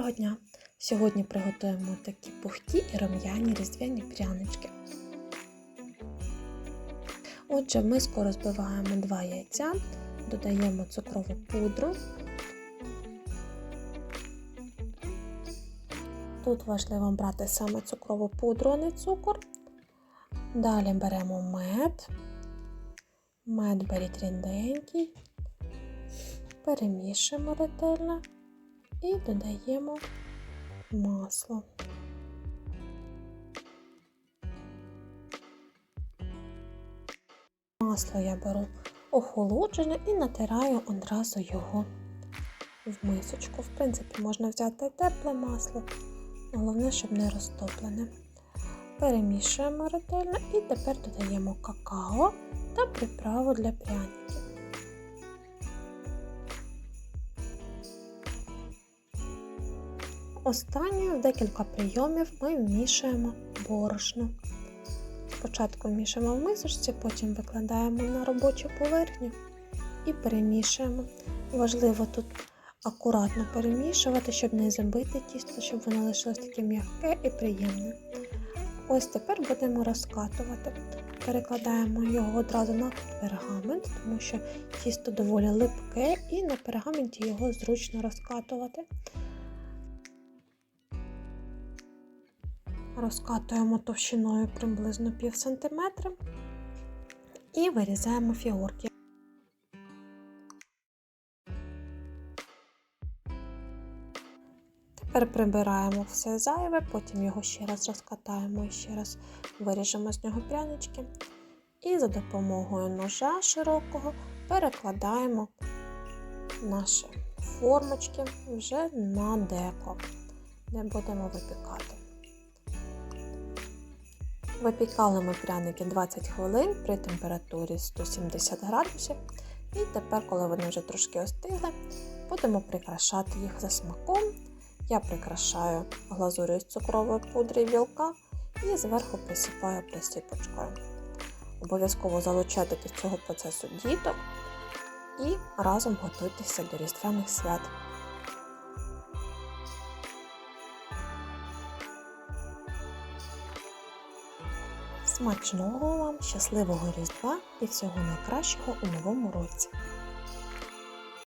Доброго дня! Сьогодні приготуємо такі пухкі і рум'яні різдвяні прянички. Отже, в миску розбиваємо 2 яйця, додаємо цукрову пудру. Тут важливо брати саме цукрову пудру, а не цукор. Далі беремо мед. Мед беріть ріденький, перемішуємо ретельно і додаємо масло. Масло я беру охолоджене і натираю одразу його в мисочку. В принципі, можна взяти тепле масло, головне, щоб не розтоплене. Перемішуємо ретельно і тепер додаємо какао та приправу для пряників. Останньою в декілька прийомів ми вмішуємо борошно. Спочатку вмішуємо в мисочці, потім викладаємо на робочу поверхню і перемішуємо. Важливо тут акуратно перемішувати, щоб не забити тісто, щоб воно лишилось таке м'яке і приємне. Ось тепер будемо розкатувати. Перекладаємо його одразу на пергамент, тому що тісто доволі липке, і на пергаменті його зручно розкатувати. Розкатуємо товщиною приблизно пів сантиметра і вирізаємо фігурки. Тепер прибираємо все зайве, потім його ще раз розкатаємо і ще раз виріжемо з нього прянички. І за допомогою ножа широкого перекладаємо наші формочки вже на деко, де будемо випікати. Випікали ми пряники 20 хвилин при температурі 170 градусів. І тепер, коли вони вже трошки остигли, будемо прикрашати їх за смаком. Я прикрашаю глазур'ю з цукрової пудри білка і зверху присипаю присипочкою. Обов'язково залучайте до цього процесу діток і разом готуйтеся до різдвяних свят. Смачного вам, щасливого Різдва і всього найкращого у новому році!